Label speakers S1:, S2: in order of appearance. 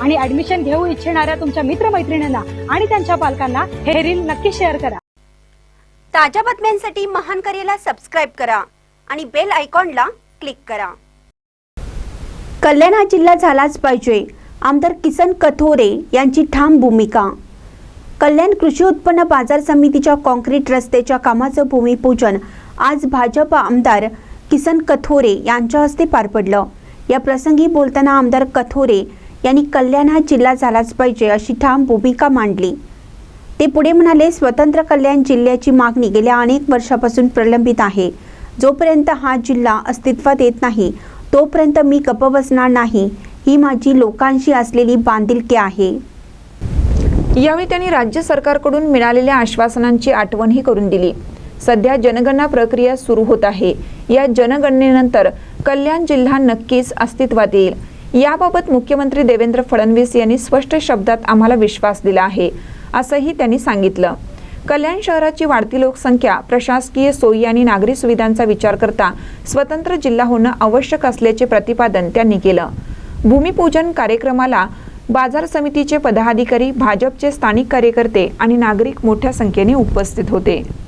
S1: आणि ऍडमिशन घेऊ इच्छिणाऱ्या तुमच्या मित्रमैत्रिणींना आणि त्यांच्या पालकांना हे रील नक्की शेअर करा.
S2: ताज्या बातम्यांसाठी महान करेला सबस्क्राईब करा आणि बेल आयकॉनला क्लिक करा.
S3: कल्याण हा जिल्हा झालाच पाहिजे. आमदार किसन कथोरे यांची ठाम भूमिका. कल्याण कृषी उत्पन्न बाजार समितीच्या कॉन्क्रीट रस्त्याच्या कामाचं भूमिपूजन आज भाजप आमदार किसन कथोरे यांच्या हस्ते पार पडलं. या प्रसंगी बोलताना आमदार कथोरे यांनी कल्याण हा जिल्हा झालाच पाहिजे अशी ठाम भूमिका मांडली. ते पुढे म्हणाले स्वतंत्र कल्याण जिल्ह्याची मागणी गेल्या अनेक वर्षापासून प्रलंबित आहे. जोपर्यंत हा जिल्हा अस्तित्वात येत नाही तोपर्यंत मी गप्प बसणार नाही. ही माझी लोकांशी असलेली बांधिलकी आहे
S4: यावेळी त्यांनी राज्य सरकारकडून मिळालेल्या आश्वासनांची आठवणही करून दिली. सध्या जनगणना प्रक्रिया सुरू होत आहे. या जनगणनेनंतर कल्याण जिल्हा नक्कीच अस्तित्वात येईल. याबाबत मुख्यमंत्री देवेंद्र फडणवीस यांनी स्पष्ट शब्दात आम्हाला विश्वास दिला आहे असंही त्यांनी सांगितलं. कल्याण शहराची वाढती लोकसंख्या प्रशासकीय सोयी आणि नागरी सुविधांचा विचार करता स्वतंत्र जिल्हा होणं आवश्यक असल्याचे प्रतिपादन त्यांनी केलं. भूमिपूजन कार्यक्रमाला बाजार समितीचे पदाधिकारी भाजपचे स्थानिक कार्यकर्ते आणि नागरिक मोठ्या संख्येने उपस्थित होते.